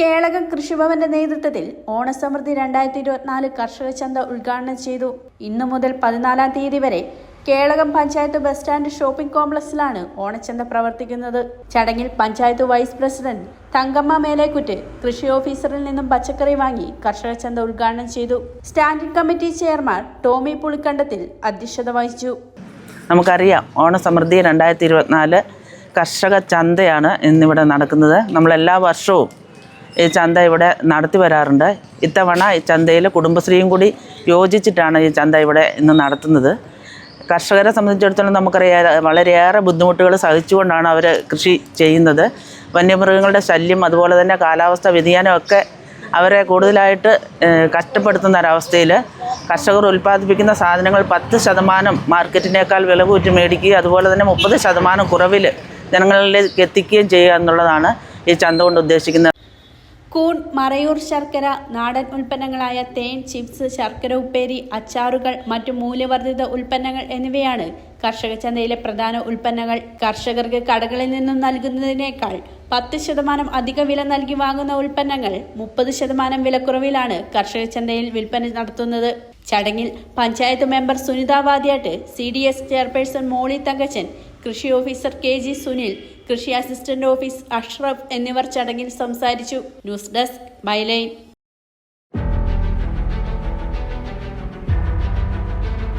കേളകം കൃഷിഭവന്റെ നേതൃത്വത്തിൽ ഓണസമൃദ്ധി രണ്ടായിരത്തി ഇരുപത്തിനാല് കർഷക ചന്ത ഉദ്ഘാടനം ചെയ്തു. ഇന്നു മുതൽ പതിനാലാം തീയതി വരെ Kelakam panchayat bus stand shopping കോംപ്ലക്സിലാണ് ഓണച്ചന്ത പ്രവർത്തിക്കുന്നത്. ചടങ്ങിൽ പഞ്ചായത്ത് വൈസ് പ്രസിഡന്റ് തങ്കമ്മ മേലേക്കുറ്റ് കൃഷി ഓഫീസറിൽ നിന്നും പച്ചക്കറി വാങ്ങി കർഷക ചന്ത ഉദ്ഘാടനം ചെയ്തു. Standing committee chairman Tomy Pulikkandathil അധ്യക്ഷത വഹിച്ചു. നമുക്കറിയാം ഓണസമൃദ്ധി രണ്ടായിരത്തി ഇരുപത്തിനാല് കർഷക ചന്തയാണ് ഇന്നിവിടെ നടക്കുന്നത്. നമ്മളെല്ലാ വർഷവും ഈ ചന്ത ഇവിടെ നടത്തി വരാറുണ്ട്. ഇത്തവണ ഈ ചന്തയിൽ കുടുംബശ്രീയും കൂടി യോജിച്ചിട്ടാണ് ഈ ചന്ത ഇവിടെ ഇന്ന് നടത്തുന്നത്. കർഷകരെ സംബന്ധിച്ചിടത്തോളം നമുക്കറിയാം വളരെയേറെ ബുദ്ധിമുട്ടുകൾ സഹിച്ചുകൊണ്ടാണ് അവർ കൃഷി ചെയ്യുന്നത്. വന്യമൃഗങ്ങളുടെ ശല്യം അതുപോലെ തന്നെ കാലാവസ്ഥ വ്യതിയാനമൊക്കെ അവരെ കൂടുതലായിട്ട് കഷ്ടപ്പെടുത്തുന്ന ഒരവസ്ഥയിൽ കർഷകർ ഉൽപ്പാദിപ്പിക്കുന്ന സാധനങ്ങൾ പത്ത് ശതമാനം മാർക്കറ്റിനേക്കാൾ വില കൂറ്റി മേടിക്കുകയും അതുപോലെ തന്നെ മുപ്പത് ശതമാനം കുറവിൽ ജനങ്ങളിലേക്ക് എത്തിക്കുകയും ചെയ്യുക എന്നുള്ളതാണ് ഈ ചന്ത കൊണ്ട് ഉദ്ദേശിക്കുന്നത്. കൂൺ മറയൂർ ശർക്കര നാടൻ ഉൽപ്പന്നങ്ങളായ തേൻ ചിപ്സ് ശർക്കര ഉപ്പേരി അച്ചാറുകൾ മറ്റു മൂല്യവർദ്ധിത ഉൽപ്പന്നങ്ങൾ എന്നിവയാണ് കർഷക ചന്തയിലെ പ്രധാന ഉൽപ്പന്നങ്ങൾ. കർഷകർക്ക് കടകളിൽ നിന്നും നൽകുന്നതിനേക്കാൾ പത്ത് ശതമാനം അധിക വില നൽകി വാങ്ങുന്ന ഉൽപ്പന്നങ്ങൾ മുപ്പത് ശതമാനം വിലക്കുറവിലാണ് കർഷക ചന്തയിൽ വിൽപ്പന നടത്തുന്നത്. ചടങ്ങിൽ panchayat member Sunitha Vadyatt C D S chairperson Molly Thankachan കൃഷി ഓഫീസർ കെ ജി സുനിൽ കൃഷി അസിസ്റ്റന്റ് ഓഫീസ് അഷ്റഫ് എന്നിവർ ചടങ്ങിൽ സംസാരിച്ചു. News desk byline